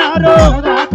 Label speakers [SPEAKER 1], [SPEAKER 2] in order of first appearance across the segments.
[SPEAKER 1] Narona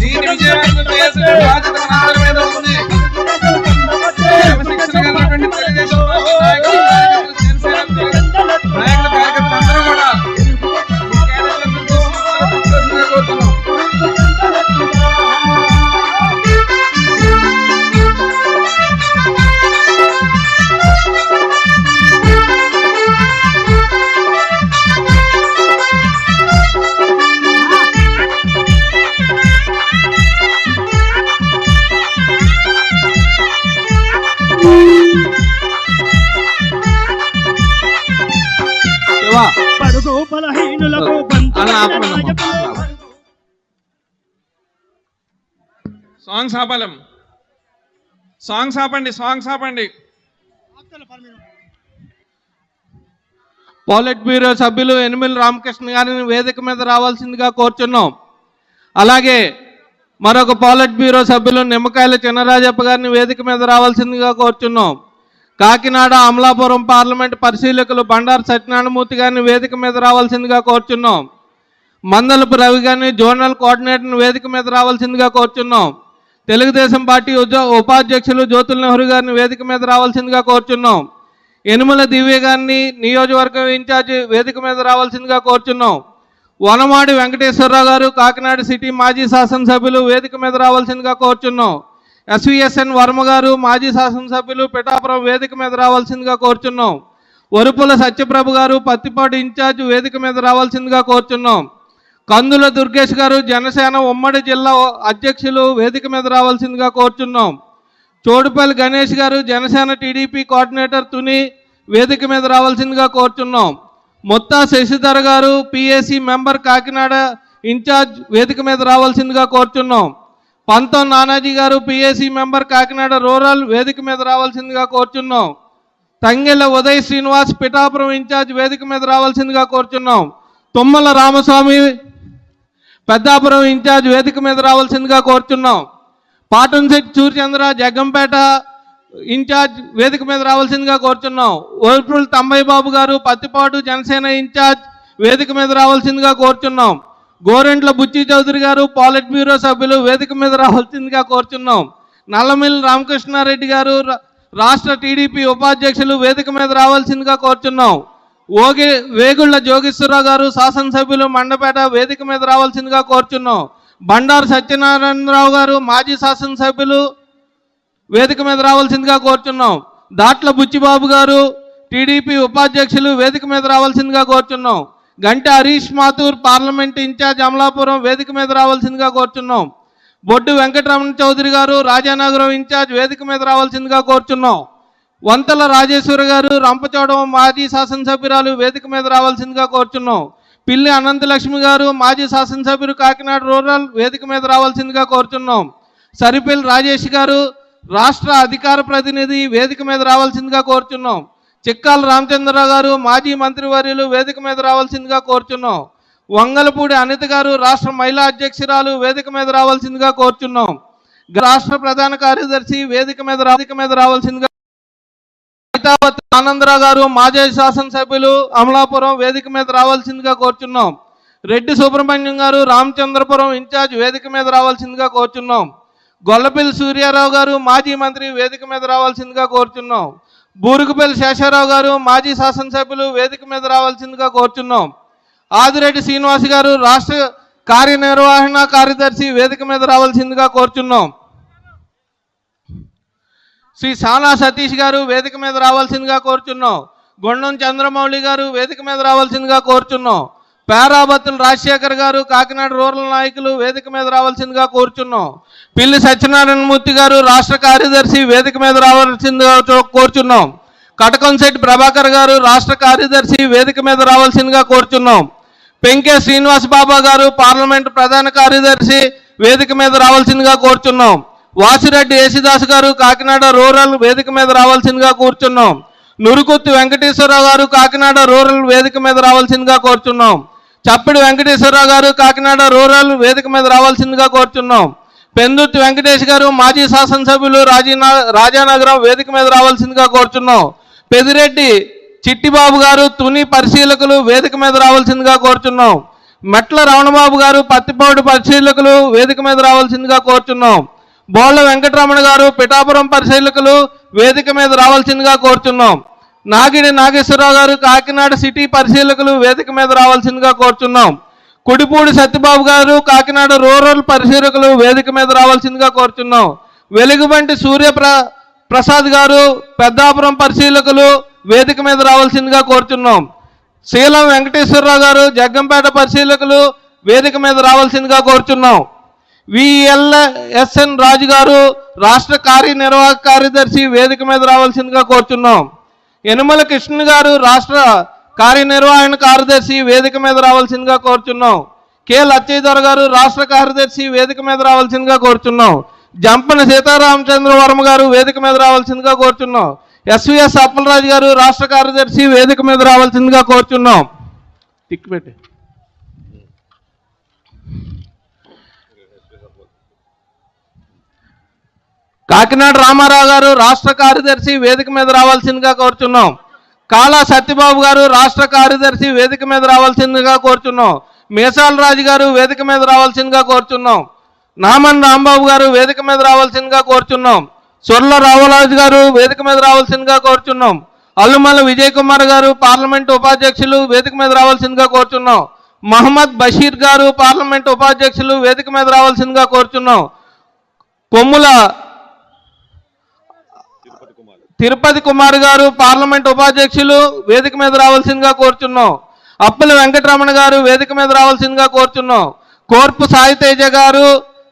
[SPEAKER 2] దీని విజయవంతం చేసిన బాధ్యత సాంగ్స్ ఆపాలం సాంగ్స్ ఆపండి సాంగ్స్ ఆపండి
[SPEAKER 3] పాలిట్ బ్యూరో సభ్యులు ఎనిమిల్ రామకృష్ణ గారిని వేదిక మీద రావాల్సిందిగా కోరుచున్నాం. అలాగే మరొక పాలిట్ బ్యూరో సభ్యులు నిమ్మకాయల చిన్నరాజప్ప గారిని వేదిక మీద రావాల్సిందిగా కోరుచున్నాం. కాకినాడ అమలాపురం పార్లమెంట్ పరిశీలకులు బండారు సత్యనారాయణమూర్తి గారిని వేదిక మీద రావాల్సిందిగా కోరుచున్నాం. మందలపు రవి గారిని జోనల్ కోఆర్డినేటర్ని వేదిక మీద రావాల్సిందిగా కోరుచున్నాం. తెలుగుదేశం పార్టీ ఉద్యో ఉపాధ్యక్షులు జ్యోతుల నెహ్రూ గారిని వేదిక మీద రావాల్సిందిగా కోరుచున్నాం. యనుమల దివ్య గారిని నియోజకవర్గం ఇన్ఛార్జి వేదిక మీద రావాల్సిందిగా కోరుచున్నాం. వనమాడి వెంకటేశ్వరరావు గారు కాకినాడ సిటీ మాజీ శాసనసభ్యులు వేదిక మీద రావాల్సిందిగా కోరుచున్నాం. ఎస్విఎస్ఎన్ వర్మ గారు మాజీ శాసనసభ్యులు పిఠాపురం వేదిక మీద రావాల్సిందిగా కోరుచున్నాం. వరుపుల సత్యప్రభు గారు పత్తిపాటి ఇన్ఛార్జ్ వేదిక మీద రావాల్సిందిగా కోరుచున్నాం. కందుల దుర్గేష్ గారు జనసేన ఉమ్మడి జిల్లా అధ్యక్షులు వేదిక మీద రావాల్సిందిగా కోరుచున్నాం. చోడుపల్లి గణేష్ గారు జనసేన టీడీపీ కోఆర్డినేటర్ తుని వేదిక మీద రావాల్సిందిగా కోరుచున్నాం. మొత్తా శశిధర్ గారు పిఏసి మెంబర్ కాకినాడ ఇన్ఛార్జ్ వేదిక మీద రావాల్సిందిగా కోరుచున్నాం. పంతం నానాజీ గారు పిఏసి మెంబర్ కాకినాడ రూరల్ వేదిక మీద రావాల్సిందిగా కోరుచున్నాం. తంగెల ఉదయ్ శ్రీనివాస్ పిఠాపురం ఇన్ఛార్జ్ వేదిక మీద రావాల్సిందిగా కోరుచున్నాం. తుమ్మల రామస్వామి పెద్దాపురం ఇన్ఛార్జ్ వేదిక మీద రావాల్సిందిగా కోరుచున్నాం. పాటంశెట్టి సూర్యచంద్ర జగ్గంపేట ఇన్ఛార్జ్ వేదిక మీద రావాల్సిందిగా కోరుచున్నాం. ఓర్పుల్ తమ్మయ్య బాబు గారు పత్తిపాటు జనసేన ఇన్ఛార్జ్ వేదిక మీద రావాల్సిందిగా కోరుచున్నాం. గోరెంట్ల బుచ్చి చౌదరి గారు పాలిట్ బ్యూరో సభ్యులు వేదిక మీద రావాల్సిందిగా కోరుచున్నాం. నల్లమిల్లి రామకృష్ణారెడ్డి గారు రా- రాష్ట్ర టీడీపీ ఉపాధ్యక్షులు వేదిక మీద రావాల్సిందిగా కోరుచున్నాం. ఓగి వేగుళ్ళ జోగేశ్వరరావు గారు శాసనసభ్యులు మండపేట వేదిక మీద రావాల్సిందిగా కోరుచున్నాం. బండారు సత్యనారాయణరావు గారు మాజీ శాసనసభ్యులు వేదిక మీద రావాల్సిందిగా కోరుచున్నాం. దాట్ల బుచ్చిబాబు గారు టీడీపీ ఉపాధ్యక్షులు వేదిక మీద రావాల్సిందిగా కోరుచున్నాం. Ganta Harish Mathur parliament in charge Amalapuram వేదిక మీద రావాల్సిందిగా కోరుచున్నాం. బొడ్డు వెంకటరమణ చౌదరి గారు రాజానగరం ఇన్ఛార్జ్ వేదిక మీద రావాల్సిందిగా కోరుచున్నాం. వంతల రాజేశ్వరి గారు రంపచోడవరం మాజీ శాసనసభ్యురాలు వేదిక మీద రావాల్సిందిగా కోరుచున్నాం. పిల్లి అనంతలక్ష్మి గారు మాజీ శాసనసభ్యులు కాకినాడ రూరల్ వేదిక మీద రావాల్సిందిగా కోరుచున్నాం. సరిపిల్లి రాజేష్ గారు రాష్ట్ర అధికార ప్రతినిధి వేదిక మీద రావాల్సిందిగా కోరుచున్నాం. చిక్కాల రామచంద్రరావు గారు మాజీ మంత్రివర్యులు వేదిక మీద రావాల్సిందిగా కోరుచున్నాం. వంగలపూడి అనిత గారు రాష్ట్ర మహిళా అధ్యక్షురాలు వేదిక మీద రావాల్సిందిగా కోరుచున్నాం. రాష్ట్ర ప్రధాన కార్యదర్శి వేదిక మీద వేదిక మీద రావాల్సిందిగా సీతావతి ఆనందరావు గారు మాజీ శాసనసభ్యులు అమలాపురం వేదిక మీద రావాల్సిందిగా కోరుచున్నాం. రెడ్డి సుబ్రహ్మణ్యం గారు రామచంద్రపురం ఇన్ఛార్జ్ వేదిక మీద రావాల్సిందిగా కోరుచున్నాం. గొల్లపల్లి సూర్యారావు గారు మాజీ మంత్రి వేదిక మీద రావాల్సిందిగా కోరుచున్నాం. బూరుగుపల్లి శేషారావు గారు మాజీ శాసనసభ్యులు వేదిక మీద రావాల్సిందిగా కోరుచున్నాం. ఆదిరెడ్డి శ్రీనివాస్ గారు రాష్ట్ర కార్యనిర్వహణ కార్యదర్శి వేదిక మీద రావాల్సిందిగా కోరుచున్నాం. శ్రీ సానా సతీష్ గారు వేదిక మీద రావాల్సిందిగా కోరుచున్నాం. గొండం చంద్రమౌళి గారు వేదిక మీద రావాల్సిందిగా కోరుచున్నాం. పేరాబత్తుల రాజశేఖర్ గారు కాకినాడ రూరల్ నాయకులు వేదిక మీద రావాల్సిందిగా కోరుచున్నాం. పిల్లి సత్యనారాయణమూర్తి గారు రాష్ట్ర కార్యదర్శి వేదిక మీద రావాల్సిందిగా కోరుచున్నాం. కటకంశెట్టి ప్రభాకర్ గారు రాష్ట్ర కార్యదర్శి వేదిక మీద రావాల్సిందిగా కోరుచున్నాం. పెంకే శ్రీనివాస్ బాబా గారు పార్లమెంట్ ప్రధాన కార్యదర్శి వేదిక మీద రావాల్సిందిగా కోరుచున్నాం. వాసిరెడ్డి యేసుదాస్ గారు కాకినాడ రూరల్ వేదిక మీద రావాల్సిందిగా కూర్చున్నాం. నురుకుత్తి వెంకటేశ్వరరావు గారు కాకినాడ రూరల్ వేదిక మీద రావాల్సిందిగా కోరుచున్నాం. చప్పిడి వెంకటేశ్వరరావు గారు కాకినాడ రూరల్ వేదిక మీద రావాల్సిందిగా కోరుచున్నాం. పెందుర్తి వెంకటేష్ గారు మాజీ శాసనసభ్యులు రాజీనా రాజానగరం వేదిక మీద రావాల్సిందిగా కోరుచున్నాం. పెదిరెడ్డి చిట్టిబాబు గారు తుని పరిశీలకులు వేదిక మీద రావాల్సిందిగా కోరుచున్నాం. మెట్ల రమణబాబు గారు పత్తిపాడు పరిశీలకులు వేదిక మీద రావాల్సిందిగా కోరుచున్నాం. బోళ్ళ వెంకటరమణ గారు పిఠాపురం పరిశీలకులు వేదిక మీద రావాల్సిందిగా కోరుచున్నాం. నాగిడి నాగేశ్వరరావు గారు కాకినాడ సిటీ పరిశీలకులు వేదిక మీద రావాల్సిందిగా కోరుచున్నాం. కుడిపూడి సత్యబాబు గారు కాకినాడ రూరల్ పరిశీలకులు వేదిక మీద రావాల్సిందిగా కోరుచున్నాం. వెలుగుబంటి సూర్య ప్ర ప్రసాద్ గారు పెద్దాపురం పరిశీలకులు వేదిక మీద రావాల్సిందిగా కోరుచున్నాం. శీలం వెంకటేశ్వరరావు గారు జగ్గంపేట పరిశీలకులు వేదిక మీద రావాల్సిందిగా కోరుచున్నాం. విఎల్ఎస్ఎన్ రాజు గారు రాష్ట్ర కార్యనిర్వాహక కార్యదర్శి వేదిక మీద రావాల్సిందిగా కోరుచున్నాం. యనుమల కృష్ణ గారు రాష్ట్ర కార్యనిర్వహణ కార్యదర్శి వేదిక మీద రావాల్సిందిగా కోరుచున్నాం. కె. లచ్చయ్యదొర గారు రాష్ట్ర కార్యదర్శి వేదిక మీద రావాల్సిందిగా కోరుచున్నాం. జంపన సీతారామచంద్ర వర్మ గారు వేదిక మీద రావాల్సిందిగా కోరుచున్నాం. ఎస్విఎస్ అప్పలరాజు గారు రాష్ట్ర కార్యదర్శి వేదిక మీద రావాల్సిందిగా కోరుచున్నాం. టిక్ కాకినాడ రామారావు గారు రాష్ట్ర కార్యదర్శి వేదిక మీద రావాల్సిందిగా కోరుచున్నాం. కాళా సత్యబాబు గారు రాష్ట్ర కార్యదర్శి వేదిక మీద రావాల్సిందిగా కోరుచున్నాం. మీసాల రాజు గారు వేదిక మీద రావాల్సిందిగా కోరుచున్నాం. నామన్ రాంబాబు గారు వేదిక మీద రావాల్సిందిగా కోరుచున్నాం. సొర్ల రావరాజు గారు వేదిక మీద రావాల్సిందిగా కోరుచున్నాం. అల్లుమల్ల విజయ్ కుమార్ గారు పార్లమెంట్ ఉపాధ్యక్షులు వేదిక మీద రావాల్సిందిగా కోరుచున్నాం. మహమ్మద్ బషీర్ గారు పార్లమెంట్ ఉపాధ్యక్షులు వేదిక మీద రావాల్సిందిగా కోరుచున్నాం. కొమ్ముల తిరుపతి కుమార్ గారు పార్లమెంట్ ఉపాధ్యక్షులు వేదిక మీద రావాల్సిందిగా కోరుచున్నాం. అప్పుల వెంకటరమణ గారు వేదిక మీద రావాల్సిందిగా కోరుచున్నాం. కోర్పు సాయితేజ గారు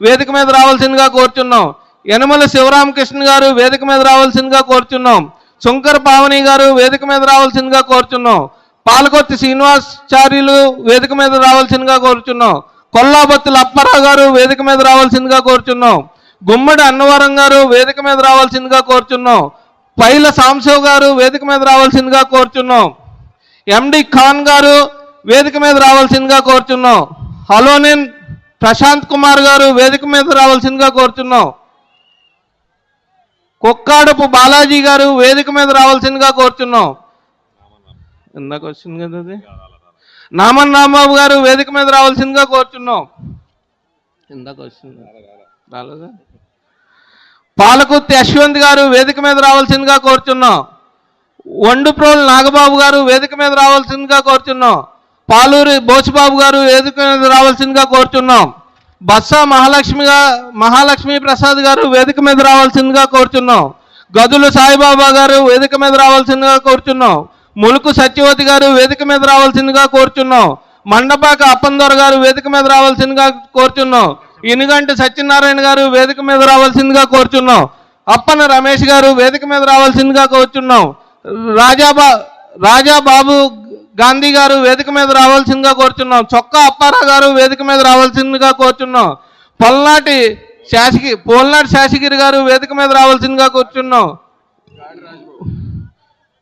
[SPEAKER 3] వేదిక మీద రావాల్సిందిగా కోరుచున్నాం. యనమల శివరామకృష్ణ గారు వేదిక మీద రావాల్సిందిగా కోరుచున్నాం. శంకర పావని గారు వేదిక మీద రావాల్సిందిగా కోరుచున్నాం. పాలకొత్తి శ్రీనివాసాచార్యులు వేదిక మీద రావాల్సిందిగా కోరుచున్నాం. కొల్లాబత్తుల అప్పారావు గారు వేదిక మీద రావాల్సిందిగా కోరుచున్నాం. గుమ్మడి అన్నవరం గారు వేదిక మీద రావాల్సిందిగా కోరుచున్నాం. పైల సాంశివ్ గారు వేదిక మీద రావాల్సిందిగా కోరుచున్నాం. ఎండి ఖాన్ గారు వేదిక మీద రావాల్సిందిగా కోరుచున్నాం. హలోనిన్ ప్రశాంత్ కుమార్ గారు వేదిక మీద రావాల్సిందిగా కోరుచున్నాం. కుక్కాడపు బాలాజీ గారు వేదిక మీద రావాల్సిందిగా కోరుచున్నాం. ఇందాక వచ్చింది కదా అది? నామన్ రాంబాబు గారు వేదిక మీద రావాల్సిందిగా కోరుచున్నాం. ఇందాక వచ్చింది. రాలేదా? పాలకుర్తి యశ్వంత్ గారు వేదిక మీద రావాల్సిందిగా కోరుచున్నాం. వండుప్రోలు నాగబాబు గారు వేదిక మీద రావాల్సిందిగా కోరుచున్నాం. పాలూరి బోసుబాబు గారు వేదిక మీద రావాల్సిందిగా కోరుచున్నాం. బస్సా మహాలక్ష్మిగా మహాలక్ష్మి ప్రసాద్ గారు వేదిక మీద రావాల్సిందిగా కోరుచున్నాం. గదులు సాయిబాబా గారు వేదిక మీద రావాల్సిందిగా కోరుచున్నాం. ములుకు సత్యవతి గారు వేదిక మీద రావాల్సిందిగా కోరుచున్నాం. మండపాక అప్పందొర గారు వేదిక మీద రావాల్సిందిగా కోరుచున్నాం. ఇనుగంటి సత్యనారాయణ గారు వేదిక మీద రావాల్సిందిగా కోరుచున్నాం. అప్పన రమేష్ గారు వేదిక మీద రావాల్సిందిగా కోరుచున్నాం. రాజాబా రాజా బాబు గాంధీ గారు వేదిక మీద రావాల్సిందిగా కోరుచున్నాం. చొక్కా అప్పారా గారు వేదిక మీద రావాల్సిందిగా కోరుచున్నాం. పల్నాటి శాసకి పోల్నాటి శాసగిరి గారు వేదిక మీద రావాల్సిందిగా కూర్చున్నాం.